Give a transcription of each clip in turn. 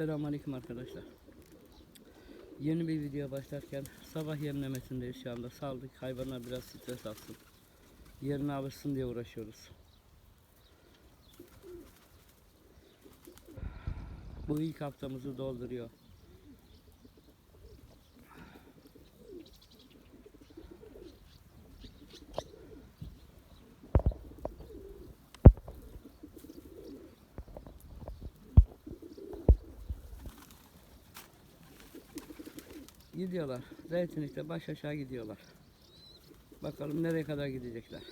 Selamünaleyküm arkadaşlar. Yeni bir video başlarken sabah yemlemesindeyiz şu anda. Saldık hayvanlar biraz stres alsın. Yerine alışsın diye uğraşıyoruz. Bu ilk haftamızı dolduruyor. Gidiyorlar. Zeytinlik'te baş aşağı gidiyorlar. Bakalım nereye kadar gidecekler.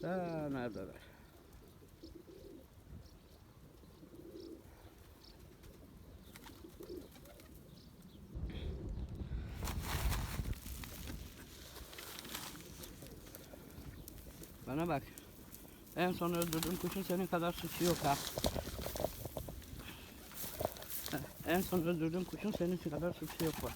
Ta neredeler? Bana bak. En son öldürdüğüm kuşun senin kadar suçu yok ha. En son öldürdüğüm kuşun senin kadar suçu yok bak.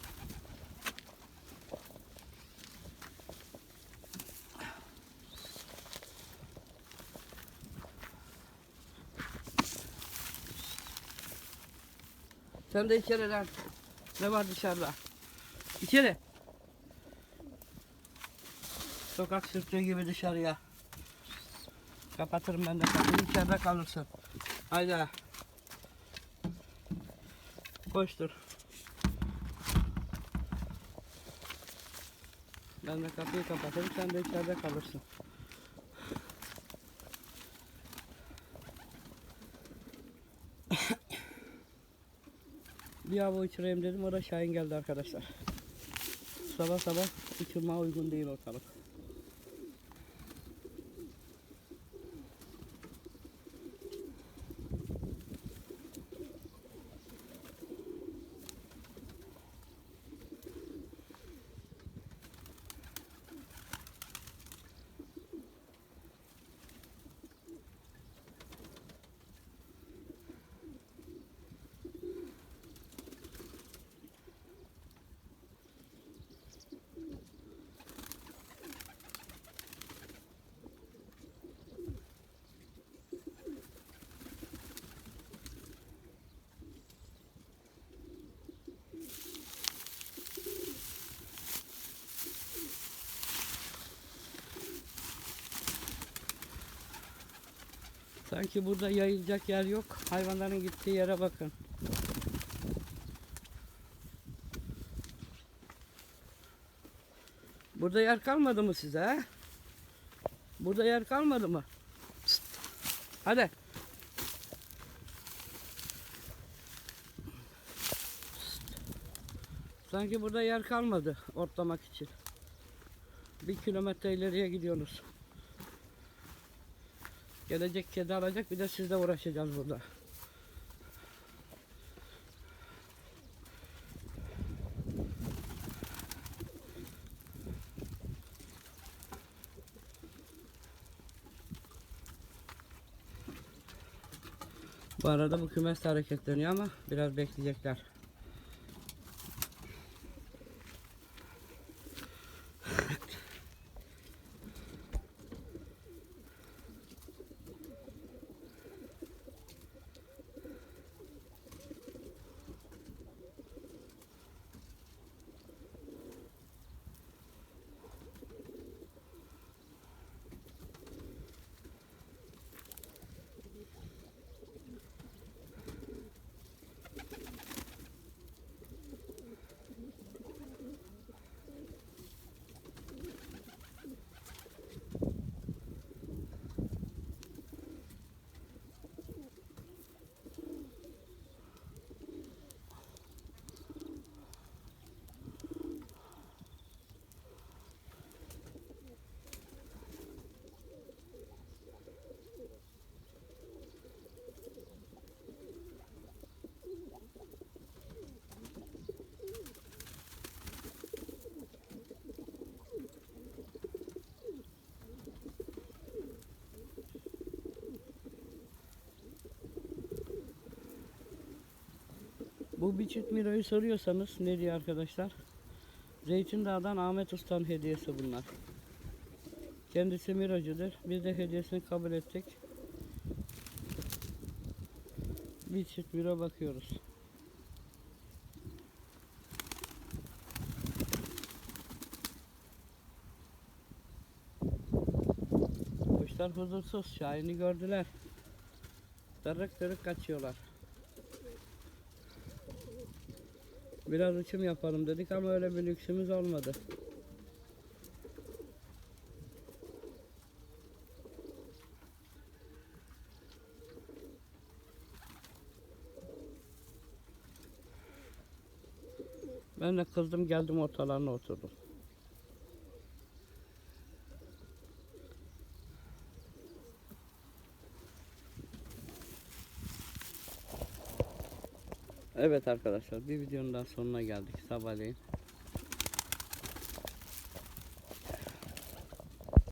Sen de içeri lan. Ne var dışarıda? İçeri. Sokak sürtüğü gibi dışarıya. Kapatırım ben de kapıyı içeride kalırsın. Haydi. Koştur. Ben de kapıyı kapatırım sen de içeride kalırsın. Bir hava uçurayım dedim o da Şahin geldi arkadaşlar. Sabah sabah uçurma uygun değil ortalık. Sanki burada yayılacak yer yok. Hayvanların gittiği yere bakın. Burada yer kalmadı mı size ha? Burada yer kalmadı mı? Hadi. Sanki burada yer kalmadı ortlamak için. Bir kilometre ileriye gidiyorsunuz. Gelecek kedi alacak bir de sizle uğraşacağız burada. Bu arada bu kümes hareketleniyor ama biraz bekleyecekler. Bu bir çift miroyu soruyorsanız ne diyor arkadaşlar? Zeytin Dağı'dan Ahmet Usta'nın hediyesi bunlar. Kendisi mirocudur. Biz de hediyesini kabul ettik. bir çift bire bakıyoruz. Kuşlar huzursuz. Şahin'i gördüler. Dırık dırık kaçıyorlar. Biraz uçum yapalım dedik ama öyle bir lüksümüz olmadı. Ben de kızdım geldim ortalarına oturdum. Evet arkadaşlar bir videonun daha sonuna geldik sabahleyin.